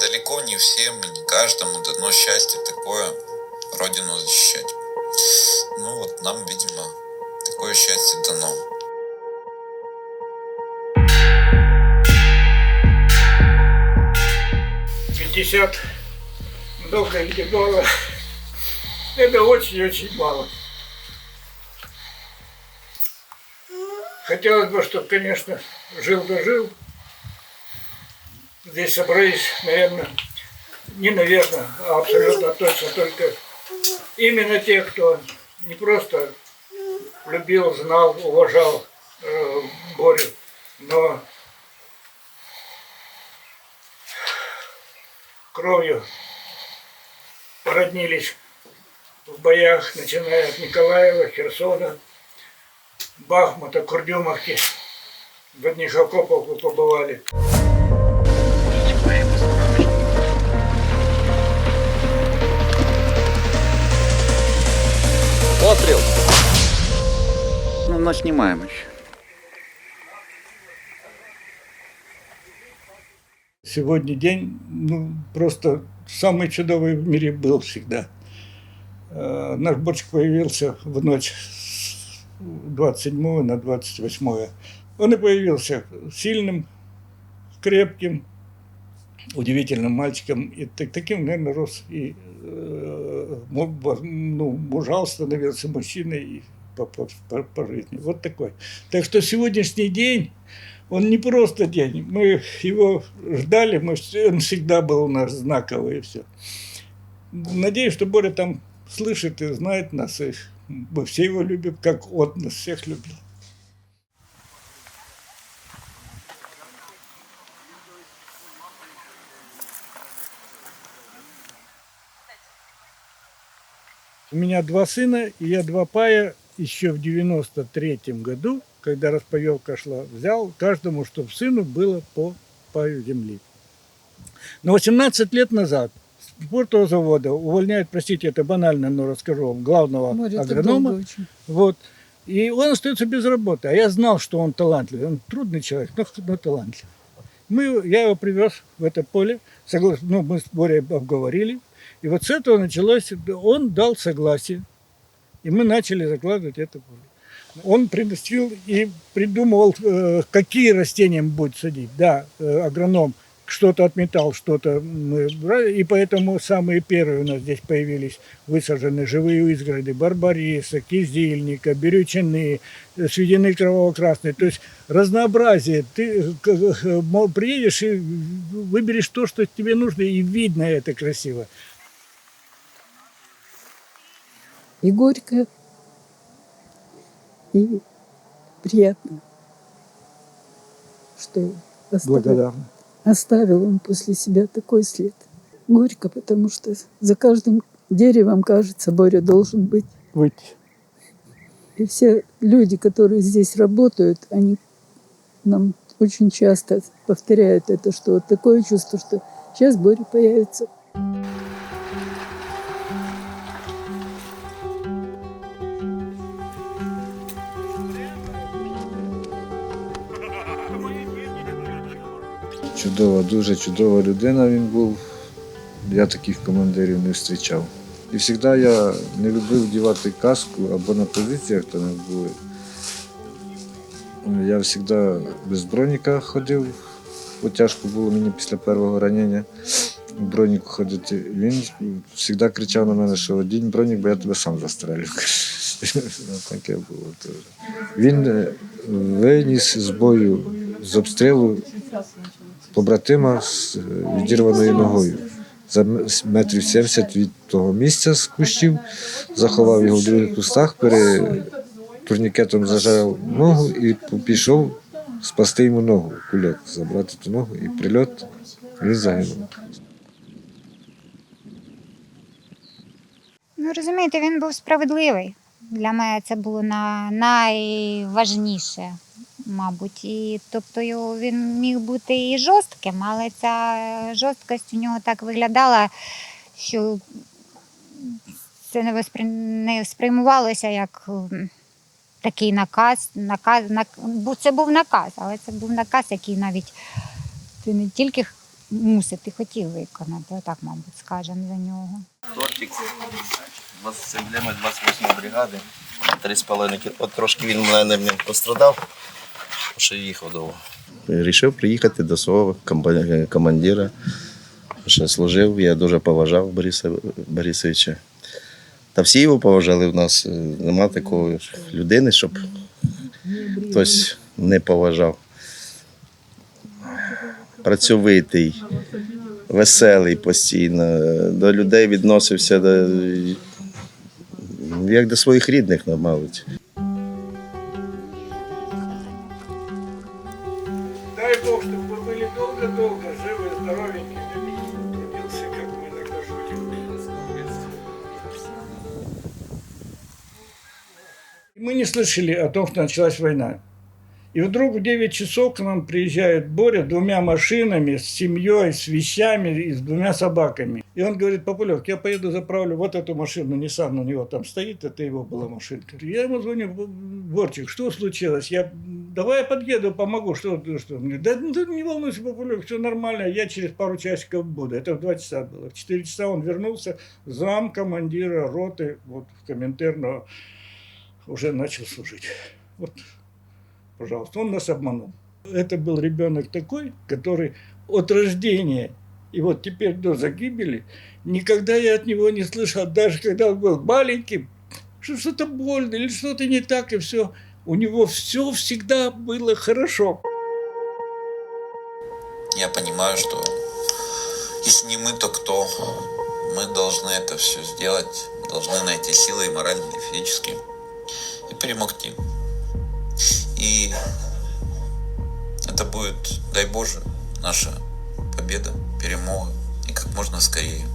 Далеко не всем и не каждому дано счастье такое, родину защищать. Ну вот нам, видимо, такое счастье дано. Пятьдесят много или мало. Это очень-очень мало. Хотелось бы, чтобы, конечно, жил да жил. Здесь собрались, наверное, не наверное, а абсолютно точно только именно те, кто не просто любил, знал, уважал э, Борю, но кровью породнились в боях, начиная от Николаева, Херсона, Бахмута, Курдюмовки. В одних окопах побывали. Постріл. Ну, ночь знімаємо ще. Сегодня день, ну, просто самый чудовый в мире был всегда. Э, Наш борщ появился в ночь с 27 на 28. Он и появился сильным, крепким, удивительным мальчиком. И так- таким, наверное, рос и э, мо- во- ну, мужал становился мужчиной и по, по- по- по жизни. Вот такой. Так что сегодняшний день он не просто день. Мы его ждали, мы, он всегда был у нас знаковый и все. Надеюсь, что Боря там слышит и знает нас, и мы все его любим, как он нас всех любил. У меня два сына, и я два пая еще в 93 году, когда распоевка шла, взял каждому, чтобы сыну было по паю земли. Но 18 лет назад с спортового завода увольняют, простите, это банально, но расскажу вам, главного это агронома. Вот. И он остается без работы. А я знал, что он талантливый. Он трудный человек, но, но талантливый. Мы, я его привез в это поле. Согла- ну, мы с Борей обговорили. И вот с этого началось. Он дал согласие. И мы начали закладывать это поле. Он приносил и придумывал, э, какие растения мы будем садить. Да, э, агроном что-то отметал, что-то мы брали. И поэтому самые первые у нас здесь появились высажены живые изгороди барбариса, кизильника, берючины, э, сведены кроваво-красные. То есть разнообразие. Ты приедешь и выберешь то, что тебе нужно, и видно это красиво. И горько, и приятно, что оставил, Благодарна. оставил он после себя такой след. Горько, потому что за каждым деревом, кажется, Боря должен быть. Быть. И все люди, которые здесь работают, они нам очень часто повторяют это, что вот такое чувство, что сейчас Боря появится. Чудова, дуже чудова людина він був. Я таких командирів не зустрічав. І завжди я не любив вдівати каску або на позиціях то не були. Я завжди без броніка ходив, бо тяжко було мені після першого ранення в броніку ходити. Він завжди кричав на мене, що одінь бронік, бо я тебе сам застрелю. Таке було теж. Він е, виніс з бою з обстрілу побратима з е, відірваною ногою. За метрів 70 від того місця з кущів, заховав його в других кустах, пере... турнікетом зажав ногу і пішов спасти йому ногу, кульок, забрати ту ногу і прильот, він загинув. Ну, розумієте, він був справедливий. Для мене це було на, найважніше, мабуть. І, тобто його- він міг бути і жорстким, але ця жорсткость у нього так виглядала, що це не, висприй... не сприймувалося як такий наказ. наказ нак... бу- Це був наказ, але це був наказ, який навіть ти не тільки мусить і хотів виконати. Отак, мабуть, скажемо за нього. Тортик емблеми 28 бригади. 3,5 кіл. От трошки він мене не пострадав, що їхав довго. Рішив приїхати до свого командира. Що служив, я дуже поважав Бориса Борисовича. Та всі його поважали в нас. е, Нема такої людини, щоб хтось не поважав. Працьовитий, веселий постійно, до людей відносився як до своїх рідних, мабуть. Не слышали о том, что началась война. И вдруг в 9 часов к нам приезжает Боря двумя машинами, с семьей, с вещами и с двумя собаками. И он говорит, Популек, я поеду заправлю вот эту машину, Nissan у него там стоит, это его была машинка. Я ему звоню, Борчик, что случилось? Я, давай я подъеду, помогу. Что, что? Он говорит, да, ну, не волнуйся, Популек, все нормально, я через пару часиков буду. Это в 2 часа было. В 4 часа он вернулся, зам командира роты, вот в Коминтерно уже начал служить. Вот, пожалуйста, он нас обманул. Это был ребенок такой, который от рождения и вот теперь до загибели никогда я от него не слышал, даже когда он был маленьким, что что-то больно или что-то не так, и все. У него все всегда было хорошо. Я понимаю, что если не мы, то кто? Мы должны это все сделать, должны найти силы и моральные, и физические, и помогти. И это будет, дай Боже, наша победа, перемога, и как можно скорее.